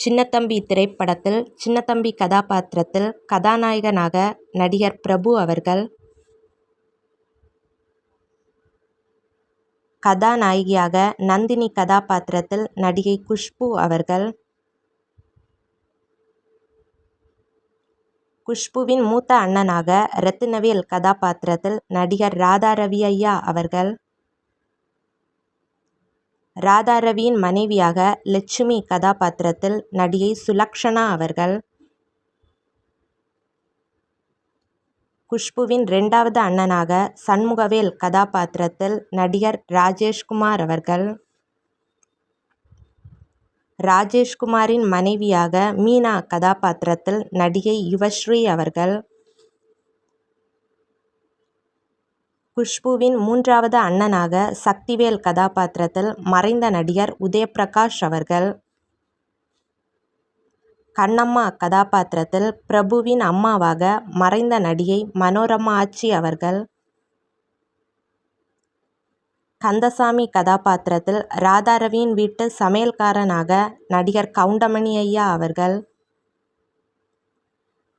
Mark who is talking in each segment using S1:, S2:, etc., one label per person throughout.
S1: சின்னத்தம்பி திரைப்படத்தில் சின்னத்தம்பி கதாபாத்திரத்தில் கதாநாயகனாக நடிகர் பிரபு அவர்கள் கதாநாயகியாக நந்தினி கதாபாத்திரத்தில் நடிகை குஷ்பு அவர்கள் குஷ்புவின் மூத்த அண்ணனாக ரத்தினவேல் கதாபாத்திரத்தில் நடிகர் ராதாரவி ஐயா அவர்கள் ராதாரவியின் மனைவியாக லட்சுமி கதாபாத்திரத்தில் நடிகை சுலக்ஷனா அவர்கள். குஷ்புவின் இரண்டாவது அண்ணனாக சண்முகவேல் கதாபாத்திரத்தில் நடிகர் ராஜேஷ்குமார் அவர்கள். ராஜேஷ்குமாரின் மனைவியாக மீனா கதாபாத்திரத்தில் நடிகை யுவஸ்ரீ அவர்கள். குஷ்புவின் மூன்றாவது அண்ணனாக சக்திவேல் கதாபாத்திரத்தில் மறைந்த நடிகர் உதயபிரகாஷ் அவர்கள். கண்ணம்மா கதாபாத்திரத்தில் பிரபுவின் அம்மாவாக மறைந்த நடிகை மனோரமா ஆச்சி அவர்கள். கந்தசாமி கதாபாத்திரத்தில் ராதாரவியின் வீட்டு சமையல்காரனாக நடிகர் கவுண்டமணி ஐயா அவர்கள்.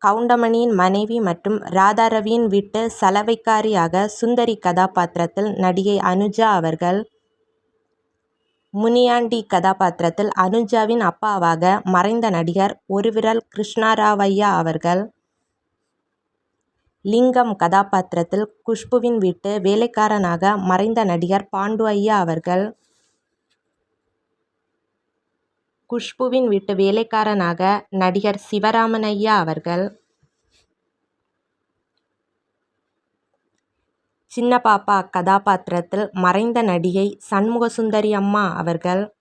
S1: கவுண்டமணியின் மனைவி மற்றும் ராதாரவியின் வீட்டு சலவைக்காரியாக சுந்தரி கதாபாத்திரத்தில் நடிகை அனுஜா அவர்கள் முனியாண்டி கதாபாத்திரத்தில் அனுஜாவின் அப்பாவாக மறைந்த நடிகர் ஒருவிரல் கிருஷ்ணராவய்யா அவர்கள் லிங்கம் கதாபாத்திரத்தில் குஷ்புவின் வீட்டு வேலைக்காரனாக மறைந்த நடிகர் பாண்டு ஐயா அவர்கள் குஷ்புவின் வீட்டு வேலைக்காரனாக நடிகர் சிவராமன் ஐயா அவர்கள். சின்ன பாப்பா கதாபாத்திரத்தில் மறைந்த நடிகை சண்முகசுந்தரி அம்மா அவர்கள்.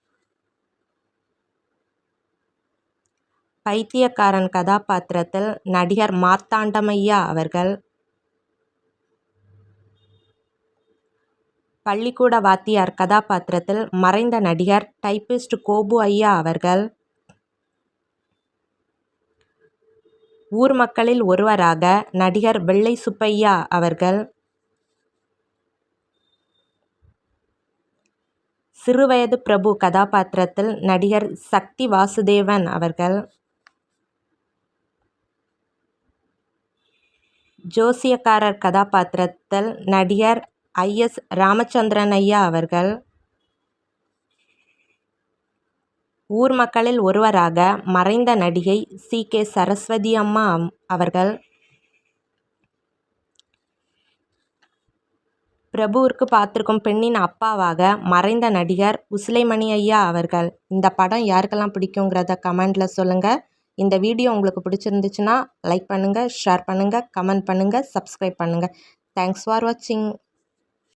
S1: பைத்தியக்காரன் கதாபாத்திரத்தில் நடிகர் மார்த்தாண்டமையா அவர்கள். பள்ளிக்கூட வாத்தியார் கதாபாத்திரத்தில் மறைந்த நடிகர் டைப்பிஸ்ட் கோபு ஐயா அவர்கள். ஊர் மக்களில் ஒருவராக நடிகர் வெள்ளை சுப்பையா அவர்கள். சிறுவயது பிரபு கதாபாத்திரத்தில் நடிகர் சக்தி வாசுதேவன் அவர்கள். ஜோசியக்காரர் கதாபாத்திரத்தில் நடிகர் ஐஎஸ் ராமச்சந்திரன் ஐயா அவர்கள் ஊர் மக்களில் ஒருவராக மறைந்த நடிகை சி. கே. சரஸ்வதி அம்மா அவர்கள் பிரபுவிற்கு பார்த்துருக்கும் பெண்ணின் அப்பாவாக மறைந்த நடிகர் உசிலைமணி ஐயா அவர்கள். இந்த படம் யாருக்கெல்லாம் பிடிக்குங்கிறத கமெண்டில் சொல்லுங்கள் இந்த வீடியோ உங்களுக்கு பிடிச்சிருந்துச்சுன்னா லைக் பண்ணுங்கள் ஷேர் பண்ணுங்கள் கமெண்ட் பண்ணுங்கள் சப்ஸ்கிரைப் பண்ணுங்கள் தேங்க்ஸ் ஃபார் வாட்சிங்